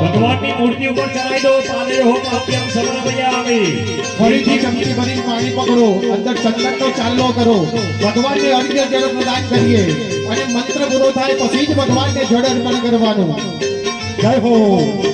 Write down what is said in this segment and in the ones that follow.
ભગવાનની મૂર્તિ ફરીથી ચમચી ભરી પાણી પકડો, અંદર ચંદનનો ચાલ્લો કરો. ભગવાનને અર્ઘ્ય જળ પ્રદાન કરીએ અને મંત્ર પૂરો થાય પછી જ ભગવાનને જળ અર્પણ કરવાનું. જય હે.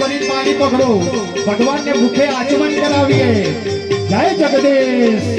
ભરીને પાણી પકડો. ભગવાનને મુખે આચમન કરાવીએ. જય જગદીશ.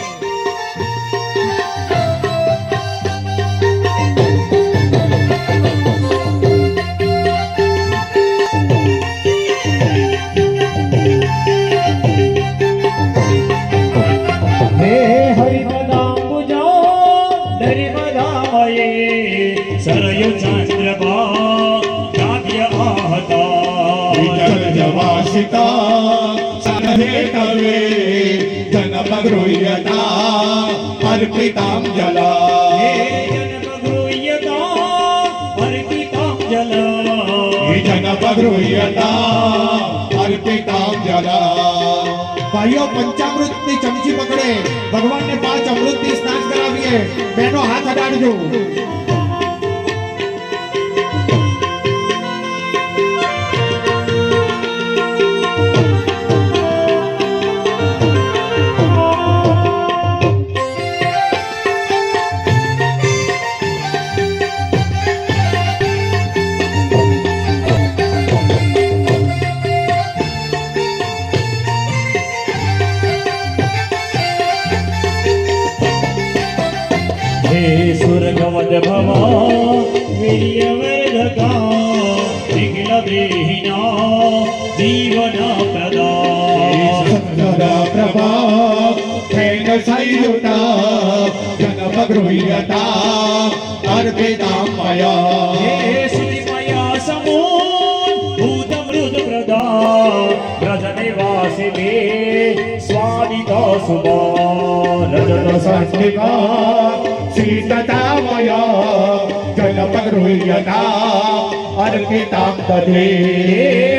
जला। भाइयों पंचामृत की चमची पकड़े। भगवान ने पाँच अमृत की स्नान करा दिए बहनों हाथ हटा दो। सुरगमद भवा वीर्यवर्धका निखिलदेहिना जीवनप्रदा सङ्गदा प्रभा फेन सैयुता जनमगृह्यता अर्पितां मया श्रीमया समो भूतमृदप्रदा व्रजनिवासिने स्वादिता सुभा रजतसन्निभा અર્પિતામ તદે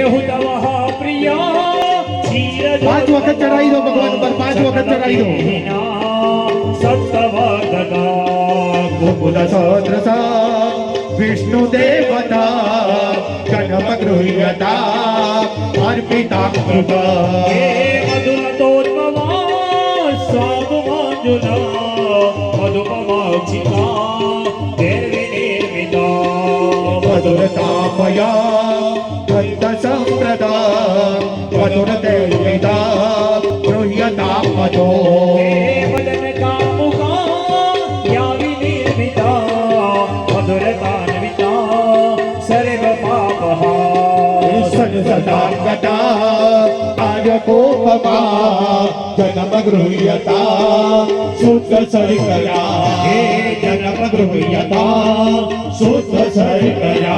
હુતવઃ પ્રિયા ક્ષીર પાંચ વખત ચડાવી દો ભગવાન પર પાંચ વખત ચડાવી દો સત્તવગદા વિષ્ણુ દેવતા જન્મ ગૃહ્યતા અર્પિતા કૃપા મધુપમાક્ષિતા चिता निर्विनिर्मिता मधुरतापया गन्धसम्प्रदा मधुरदैर्मिता गृह्यतापतो वदनकामुका या विनिर्मिता मधुरतान्विता सर्वपापः संसदाङ्गता आर्यकोपमा जनमगृह्यता शुद्धसरितया हे जनमगृह्यता शुद्धसरितया